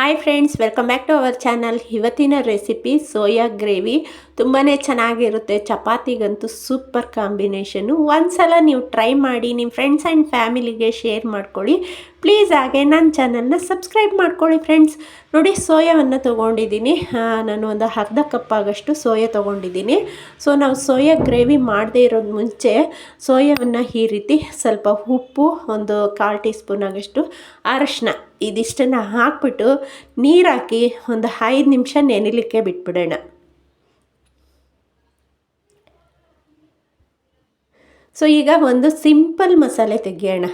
Hi friends welcome back to our channel ಇವತ್ತಿನ recipe soya gravy. ತುಂಬಾ ಚೆನ್ನಾಗಿರುತ್ತೆ. ಚಪಾತಿಗಂತೂ super combination ಒಂದ್ಸಲ ನೀವು ಟ್ರೈ ಮಾಡಿ ನಿಮ್ಮ ಫ್ರೆಂಡ್ಸ್ ಆ್ಯಂಡ್ ಫ್ಯಾಮಿಲಿಗೆ ಶೇರ್ ಮಾಡ್ಕೊಳ್ಳಿ. ಪ್ಲೀಸ್ ಹಾಗೆ ನನ್ನ ಚಾನಲ್ನ ಸಬ್ಸ್ಕ್ರೈಬ್ ಮಾಡ್ಕೊಳ್ಳಿ ಫ್ರೆಂಡ್ಸ್ ನೋಡಿ, ಸೋಯಾವನ್ನು ತೊಗೊಂಡಿದ್ದೀನಿ. ನಾನು ಒಂದು ಅರ್ಧ ಕಪ್ ಆಗಷ್ಟು ಸೋಯಾ ತೊಗೊಂಡಿದ್ದೀನಿ. ಸೊ ನಾವು ಸೋಯಾ ಗ್ರೇವಿ ಮಾಡದೇ ಇರೋದು ಮುಂಚೆ ಸೋಯಾವನ್ನು ಈ ರೀತಿ ಸ್ವಲ್ಪ ಉಪ್ಪು ಒಂದು ಕಾಲು ಟೀ ಸ್ಪೂನ್ ಆಗಷ್ಟು ಅರಶಿನ ಇದಿಷ್ಟನ್ನು ಹಾಕ್ಬಿಟ್ಟು ನೀರಾಕಿ ಒಂದು ಐದು ನಿಮಿಷ ನೆನಿಲಿಕ್ಕೆ ಬಿಟ್ಬಿಡೋಣ. ಸೊ ಈಗ ಒಂದು ಸಿಂಪಲ್ ಮಸಾಲೆ ತೆಗಿಯೋಣ.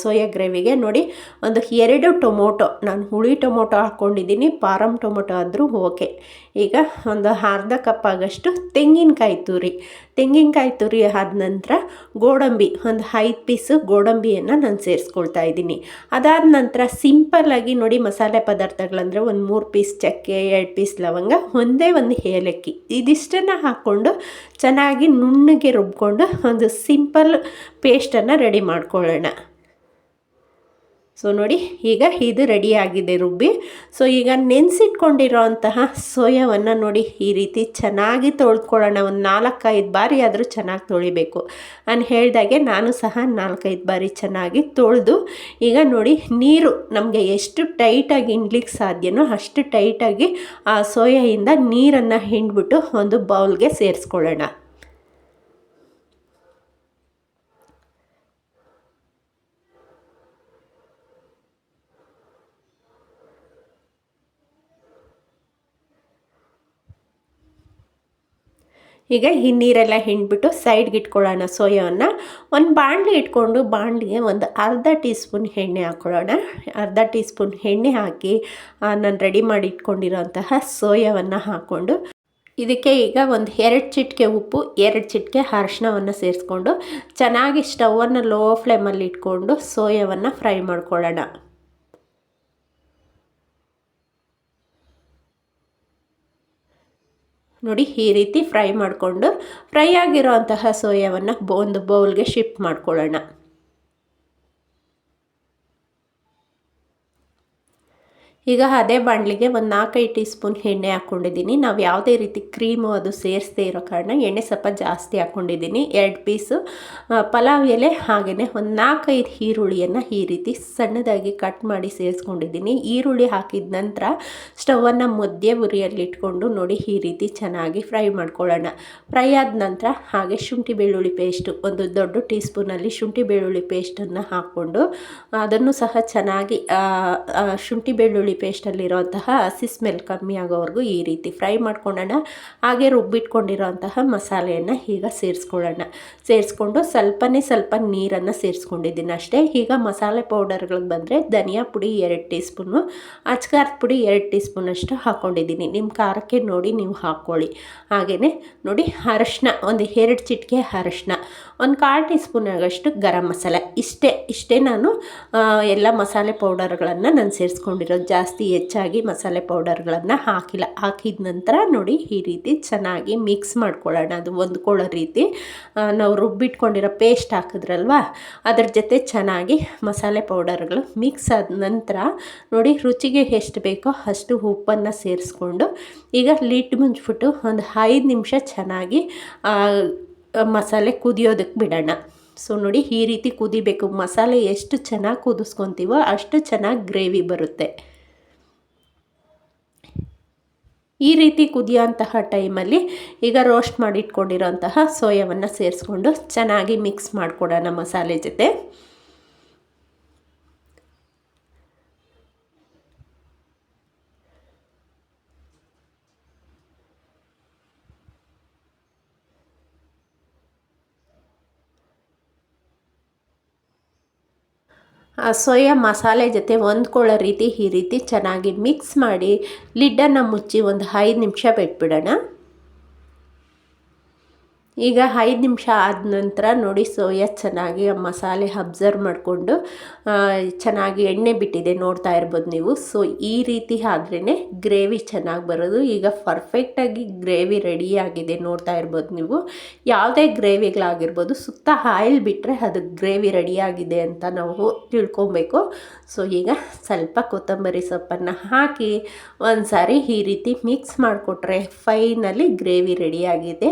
ಸೋಯಾ ಗ್ರೇವಿಗೆ ನೋಡಿ, ಒಂದು ಎರಡು ಟೊಮೊಟೊ, ನಾನು ಹುಳಿ ಟೊಮೊಟೊ ಹಾಕ್ಕೊಂಡಿದ್ದೀನಿ ಪಾರಮ್ ಟೊಮೊಟೊ ಆದರೂ ಓಕೆ ಈಗ ಒಂದು ಅರ್ಧ ಕಪ್ ಆಗಷ್ಟು ತೆಂಗಿನಕಾಯಿ ತುರಿ. ತೆಂಗಿನಕಾಯಿ ತುರಿ ಆದ ನಂತರ ಗೋಡಂಬಿ, ಒಂದು ಐದು ಪೀಸು ಗೋಡಂಬಿಯನ್ನು ನಾನು ಸೇರಿಸ್ಕೊಳ್ತಾ ಇದ್ದೀನಿ. ಅದಾದ ನಂತರ ಸಿಂಪಲ್ಲಾಗಿ ನೋಡಿ ಮಸಾಲೆ ಪದಾರ್ಥಗಳಂದರೆ ಒಂದು ಮೂರು ಪೀಸ್ ಚಕ್ಕೆ, ಎರಡು ಪೀಸ್ ಲವಂಗ, ಒಂದೇ ಒಂದು ಏಲಕ್ಕಿ. ಇದಿಷ್ಟನ್ನು ಹಾಕ್ಕೊಂಡು ಚೆನ್ನಾಗಿ ನುಣ್ಣಗೆ ರುಬ್ಕೊಂಡು ಒಂದು ಸಿಂಪಲ್ ಪೇಸ್ಟನ್ನು ರೆಡಿ ಮಾಡ್ಕೊಳ್ಳೋಣ. ಸೊ ನೋಡಿ, ಈಗ ಇದು ರೆಡಿಯಾಗಿದೆ ರುಬ್ಬಿ. ಸೊ ಈಗ ನೆನೆಸಿಟ್ಕೊಂಡಿರೋ ಅಂತಹ ಸೋಯಾವನ್ನು ನೋಡಿ, ಈ ರೀತಿ ಚೆನ್ನಾಗಿ ತೊಳ್ಕೊಳ್ಳೋಣ. ಒಂದು ನಾಲ್ಕೈದು ಬಾರಿ ಆದರೂ ಚೆನ್ನಾಗಿ ತೊಳಿಬೇಕು. ನಾನು ಹೇಳಿದಾಗೆ ನಾನು ಸಹ ನಾಲ್ಕೈದು ಬಾರಿ ಚೆನ್ನಾಗಿ ತೊಳೆದು, ಈಗ ನೋಡಿ, ನೀರು ನಮಗೆ ಎಷ್ಟು ಟೈಟಾಗಿ ಹಿಂಡ್ಲಿಕ್ಕೆ ಸಾಧ್ಯನೋ ಅಷ್ಟು ಟೈಟಾಗಿ ಆ ಸೋಯಾಯಿಂದ ನೀರನ್ನು ಹಿಂಡ್ಬಿಟ್ಟು ಒಂದು ಬೌಲ್ಗೆ ಸೇರಿಸ್ಕೊಳ್ಳೋಣ. ಈಗ ಈ ನೀರೆಲ್ಲ ಹಿಂಡ್ಬಿಟ್ಟು ಸೈಡ್ಗೆ ಇಟ್ಕೊಳ್ಳೋಣ ಸೋಯಾವನ್ನು. ಒಂದು ಬಾಣಲಿ ಇಟ್ಕೊಂಡು ಬಾಣಲಿಗೆ ಒಂದು ಅರ್ಧ ಟೀ ಸ್ಪೂನ್ ಎಣ್ಣೆ ಹಾಕ್ಕೊಳ್ಳೋಣ ಅರ್ಧ ಟೀ ಸ್ಪೂನ್ ಎಣ್ಣೆ ಹಾಕಿ ನಾನು ರೆಡಿ ಮಾಡಿ ಇಟ್ಕೊಂಡಿರೋಂತಹ ಸೋಯಾವನ್ನು ಹಾಕ್ಕೊಂಡು, ಇದಕ್ಕೆ ಈಗ ಒಂದು ಎರಡು ಚಿಟಿಕೆ ಉಪ್ಪು, ಎರಡು ಚಿಟಿಕೆ ಅರಶಿನವನ್ನು ಸೇರಿಸ್ಕೊಂಡು ಚೆನ್ನಾಗಿ ಸ್ಟವನ್ನು ಲೋ ಫ್ಲೇಮಲ್ಲಿ ಇಟ್ಕೊಂಡು ಸೋಯಾವನ್ನು ಫ್ರೈ ಮಾಡ್ಕೊಳ್ಳೋಣ. ನೋಡಿ ಈ ರೀತಿ ಫ್ರೈ ಮಾಡಿಕೊಂಡು ಫ್ರೈ ಆಗಿರೋ ಅಂತಹ ಸೋಯಾವನ್ನು ಒಂದು ಬೌಲ್ಗೆ ಶಿಫ್ಟ್ ಮಾಡ್ಕೊಳ್ಳೋಣ. ಈಗ ಅದೇ ಬಾಣಲಿಗೆ ಒಂದು ನಾಲ್ಕೈದು ಟೀ ಸ್ಪೂನ್ ಎಣ್ಣೆ ಹಾಕ್ಕೊಂಡಿದ್ದೀನಿ ನಾವು ಯಾವುದೇ ರೀತಿ ಕ್ರೀಮು ಅದು ಸೇರಿಸದೇ ಇರೋ ಕಾರಣ ಎಣ್ಣೆ ಸ್ವಲ್ಪ ಜಾಸ್ತಿ ಹಾಕ್ಕೊಂಡಿದ್ದೀನಿ ಎರಡು ಪೀಸು ಪಲಾವ್ ಎಲೆ ಹಾಗೆಯೇ ಒಂದು ನಾಲ್ಕೈದು ಈರುಳ್ಳಿಯನ್ನು ಈ ರೀತಿ ಸಣ್ಣದಾಗಿ ಕಟ್ ಮಾಡಿ ಸೇರಿಸ್ಕೊಂಡಿದ್ದೀನಿ. ಈರುಳ್ಳಿ ಹಾಕಿದ ನಂತರ ಸ್ಟವನ್ನು ಮಧ್ಯೆ ಉರಿಯಲ್ಲಿ ಇಟ್ಕೊಂಡು ನೋಡಿ ಈ ರೀತಿ ಚೆನ್ನಾಗಿ ಫ್ರೈ ಮಾಡ್ಕೊಳ್ಳೋಣ. ಫ್ರೈ ಆದ ನಂತರ ಹಾಗೆ ಶುಂಠಿ ಬೆಳ್ಳುಳ್ಳಿ ಪೇಸ್ಟು, ಒಂದು ದೊಡ್ಡ ಟೀ ಸ್ಪೂನಲ್ಲಿ ಶುಂಠಿ ಬೆಳ್ಳುಳ್ಳಿ ಪೇಸ್ಟನ್ನು ಹಾಕ್ಕೊಂಡು ಅದನ್ನು ಸಹ ಚೆನ್ನಾಗಿ ಶುಂಠಿ ಬೆಳ್ಳುಳ್ಳಿ ಪೇಸ್ಟಲ್ಲಿರೋಂತಹ ಹಸಿ ಸ್ಮೆಲ್ ಕಮ್ಮಿ ಆಗೋವರೆಗೂ ಈ ರೀತಿ ಫ್ರೈ ಮಾಡ್ಕೊಳ್ಳೋಣ ಹಾಗೆ ರುಬ್ಬಿಟ್ಕೊಂಡಿರೋಂತಹ ಮಸಾಲೆಯನ್ನು ಈಗ ಸೇರಿಸ್ಕೊಳ್ಳೋಣ. ಸೇರಿಸ್ಕೊಂಡು ಸ್ವಲ್ಪನೇ ಸ್ವಲ್ಪ ನೀರನ್ನು ಸೇರಿಸ್ಕೊಂಡಿದ್ದೀನಿ ಅಷ್ಟೇ. ಈಗ ಮಸಾಲೆ ಪೌಡರ್ಗಳಿಗೆ ಬಂದರೆ ಧನಿಯಾ ಪುಡಿ ಎರಡು ಟೀ ಸ್ಪೂನು ಅಚ್ಕಾರದ ಪುಡಿ ಎರಡು ಟೀ ಸ್ಪೂನಷ್ಟು ಹಾಕ್ಕೊಂಡಿದ್ದೀನಿ ನಿಮ್ಮ ಖಾರಕ್ಕೆ ನೋಡಿ ನೀವು ಹಾಕ್ಕೊಳ್ಳಿ. ಹಾಗೆಯೇ ನೋಡಿ ಅರಶಿನ, ಒಂದು ಎರಡು ಚಿಟಿಕೆ ಅರಶಿನ, ಒಂದು ಕಾಲು ಟೀ ಸ್ಪೂನ್ ಆಗಷ್ಟು ಗರಂ ಮಸಾಲೆ. ಇಷ್ಟೇ ಇಷ್ಟೇ ನಾನು ಎಲ್ಲ ಮಸಾಲೆ ಪೌಡರ್ಗಳನ್ನು ನಾನು ಸೇರಿಸ್ಕೊಂಡಿರೋದು ಜಾಸ್ತಿ. ಹೆಚ್ಚಾಗಿ ಮಸಾಲೆ ಪೌಡರ್ಗಳನ್ನು ಹಾಕಿಲ್ಲ. ಹಾಕಿದ ನಂತರ ನೋಡಿ ಈ ರೀತಿ ಚೆನ್ನಾಗಿ ಮಿಕ್ಸ್ ಮಾಡ್ಕೊಳ್ಳೋಣ. ಅದು ಹೊಂದ್ಕೊಳ್ಳೋ ರೀತಿ. ನಾವು ರುಬ್ಬಿಟ್ಕೊಂಡಿರೋ ಪೇಸ್ಟ್ ಹಾಕಿದ್ರಲ್ವ? ಅದ್ರ ಜೊತೆ ಚೆನ್ನಾಗಿ ಮಸಾಲೆ ಪೌಡರ್ಗಳು ಮಿಕ್ಸ್ ಆದ ನಂತರ ನೋಡಿ ರುಚಿಗೆ ಎಷ್ಟು ಬೇಕೋ ಅಷ್ಟು ಉಪ್ಪನ್ನು ಸೇರಿಸ್ಕೊಂಡು ಈಗ ಲಿಟ್ ಮುಂಚ್ಬಿಟ್ಟು ಒಂದು ಐದು ನಿಮಿಷ ಚೆನ್ನಾಗಿ ಮಸಾಲೆ ಕುದಿಯೋದಕ್ಕೆ ಬಿಡೋಣ. ಸೊ ನೋಡಿ ಈ ರೀತಿ ಕುದಿಬೇಕು. ಮಸಾಲೆ ಎಷ್ಟು ಚೆನ್ನಾಗಿ ಕುದಿಸ್ಕೊತೀವೋ ಅಷ್ಟು ಚೆನ್ನಾಗಿ ಗ್ರೇವಿ ಬರುತ್ತೆ. ಈ ರೀತಿ ಕುದಿಯೋಂತಹ ಟೈಮಲ್ಲಿ ಈಗ ರೋಸ್ಟ್ ಮಾಡಿಟ್ಕೊಂಡಿರೋಂತಹ ಸೋಯಾವನ್ನು ಸೇರಿಸ್ಕೊಂಡು ಚೆನ್ನಾಗಿ ಮಿಕ್ಸ್ ಮಾಡಿಕೊಡೋಣ ಮಸಾಲೆ ಜೊತೆ. ಸೋಯಾ ಮಸಾಲೆ ಜೊತೆ ಹೊಂದ್ಕೊಳ್ಳೋ ರೀತಿ ಈ ರೀತಿ ಚೆನ್ನಾಗಿ ಮಿಕ್ಸ್ ಮಾಡಿ ಲಿಡ್ಡನ್ನು ಮುಚ್ಚಿ ಒಂದು ಐದು ನಿಮಿಷ ಬಿಟ್ಬಿಡೋಣ. ಈಗ ಐದು ನಿಮಿಷ ಆದ ನಂತರ ನೋಡಿ ಸೋಯಾ ಚೆನ್ನಾಗಿ ಆ ಮಸಾಲೆ ಅಬ್ಸರ್ವ್ ಮಾಡಿಕೊಂಡು ಚೆನ್ನಾಗಿ ಎಣ್ಣೆ ಬಿಟ್ಟಿದೆ ನೋಡ್ತಾ ಇರ್ಬೋದು ನೀವು. ಸೊ ಈ ರೀತಿ ಆದ್ರೇ ಗ್ರೇವಿ ಚೆನ್ನಾಗಿ ಬರೋದು. ಈಗ ಪರ್ಫೆಕ್ಟಾಗಿ ಗ್ರೇವಿ ರೆಡಿಯಾಗಿದೆ ನೋಡ್ತಾ ಇರ್ಬೋದು ನೀವು. ಯಾವುದೇ ಗ್ರೇವಿಗಳಾಗಿರ್ಬೋದು, ಸುತ್ತ ಆಯಿಲ್ ಬಿಟ್ಟರೆ ಅದು ಗ್ರೇವಿ ರೆಡಿಯಾಗಿದೆ ಅಂತ ನಾವು ತಿಳ್ಕೊಬೇಕು. ಸೊ ಈಗ ಸ್ವಲ್ಪ ಕೊತ್ತಂಬರಿ ಸೊಪ್ಪನ್ನು ಹಾಕಿ ಒಂದು ಸಾರಿ ಈ ರೀತಿ ಮಿಕ್ಸ್ ಮಾಡಿಕೊಟ್ರೆ ಫೈನಲಿ ಗ್ರೇವಿ ರೆಡಿಯಾಗಿದೆ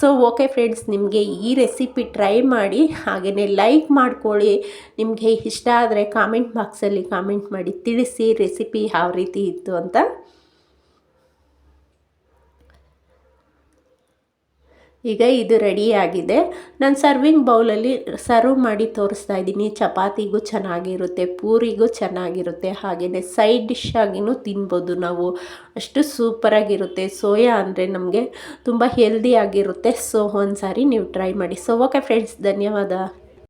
ಸೊ ಓಕೆ ಫ್ರೆಂಡ್ಸ್, ನಿಮಗೆ ಈ ರೆಸಿಪಿ ಟ್ರೈ ಮಾಡಿ ಹಾಗೆಯೇ ಲೈಕ್ ಮಾಡ್ಕೊಳ್ಳಿ. ನಿಮಗೆ ಇಷ್ಟ ಆದರೆ ಕಾಮೆಂಟ್ ಬಾಕ್ಸಲ್ಲಿ ಕಾಮೆಂಟ್ ಮಾಡಿ ತಿಳಿಸಿ ರೆಸಿಪಿ ಯಾವ ರೀತಿ ಇತ್ತು ಅಂತ. ಈಗ ಇದು ರೆಡಿಯಾಗಿದೆ ನಾನು ಸರ್ವಿಂಗ್ ಬೌಲಲ್ಲಿ ಸರ್ವ್ ಮಾಡಿ ತೋರಿಸ್ತಾ ಇದ್ದೀನಿ. ಚಪಾತಿಗೂ ಚೆನ್ನಾಗಿರುತ್ತೆ, ಪೂರಿಗೂ ಚೆನ್ನಾಗಿರುತ್ತೆ. ಹಾಗೆಯೇ ಸೈಡ್ ಡಿಶ್ ಆಗಿನೂ ತಿನ್ಬೋದು ನಾವು. ಅಷ್ಟು ಸೂಪರಾಗಿರುತ್ತೆ ಸೋಯಾ ಅಂದರೆ ನಮಗೆ ತುಂಬ ಹೆಲ್ದಿಯಾಗಿರುತ್ತೆ ಸೊ ಒಂದು ಸಾರಿ ನೀವು ಟ್ರೈ ಮಾಡಿ. ಸೊ ಓಕೆ ಫ್ರೆಂಡ್ಸ್ ಧನ್ಯವಾದ.